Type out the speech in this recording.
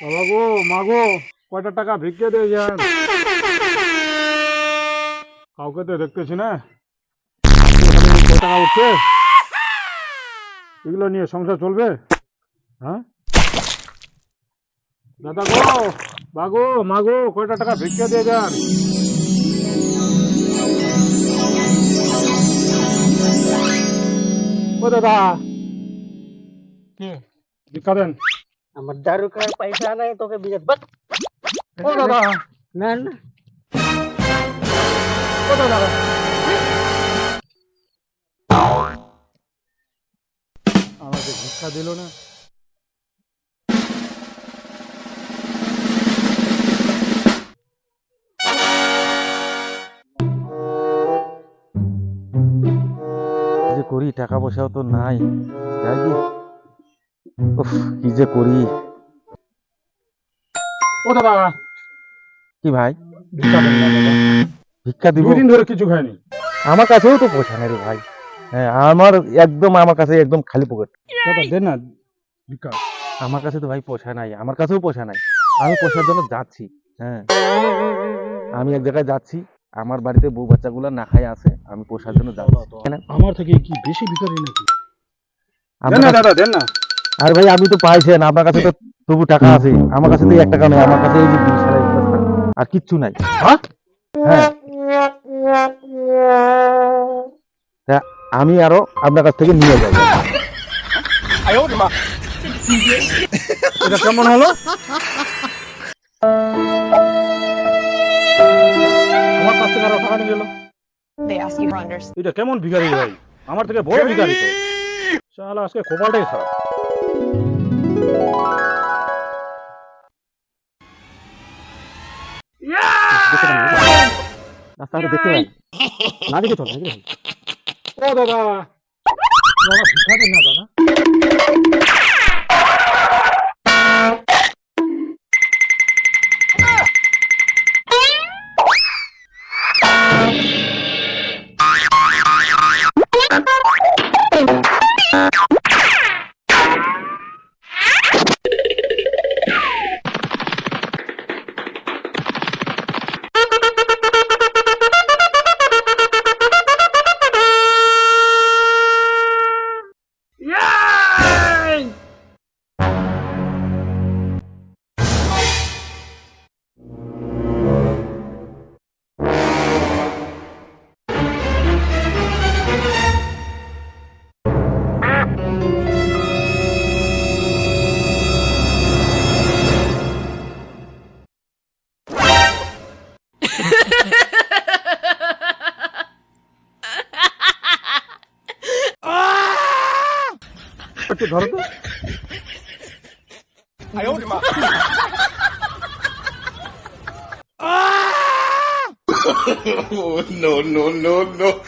বাবা গো মা গো কয়টা টাকা ভিক্ষে দিয়ে যান কাউকে তো দেখতেছি না। টাকা উঠছে? এগুলো নিয়ে সংসার চলবে? হ্যাঁ? দাদা গো বাগো মাগো কয়টা টাকা ভিক্ষে দিয়ে যান ও দাদা। কি? ভিক্ষা দেন। আমার দারু খাওয়ার পয়সা নাই তোকে বিয়ে বাট ও দাদা। না না। ও দাদা। আমাকে ভিক্ষা দিল না। করি টাকা পয়সাও তো নাই। যাই উফ কি যে করি? ও দাদা। কি ভাই? ভিক্ষা দেন না দাদা। ভিক্ষা দিব? দুদিন ধরে কিছু খায়নি। আমার কাছেও তো পয়সা নেই রে ভাই। হ্যাঁ আমার একদম আমার কাছে একদম খালি পকেট দাদা দেন না ভিক্ষা। আমার কাছে তো ভাই পয়সা নাই আমার কাছেও পয়সা নাই। আমি পয়সার জন্য যাচ্ছি হ্যাঁ। আমি এক জায়গায় যাচ্ছি আমার বাড়িতে বউ বাচ্চাগুলো না খায় আছে আমি পয়সার জন্য যাচ্ছি। আমার থেকে কি বেশি ভিখারি নাকি? দেন না দাদা দেন না। আর ভাই আমি তো পাইছেন আপনার কাছে তো তবু টাকা আছে। আমার কাছে তো এক টাকা নেই আমার কাছে এই যে বিশ হাজার আর কিচ্ছু নাই। হ্যাঁ? হ্যাঁ। আমি আরও আপনার কাছ থেকে নিয়ে যাব। এটা কেমন হলো? আমার কাছ থেকে আরও টাকা নিয়ে গেল. এটা কেমন ভিখারি ভাই? আমার থেকে বড় ভিখারি তো। শালা আজকে কপালটাই খারাপ। রাস্তাঘাটে দেখতে পাই না দেখে চল। ও দাদা দাদা ভিক্ষা দেন না দাদা Nada... Aí onde Não, não, não, não.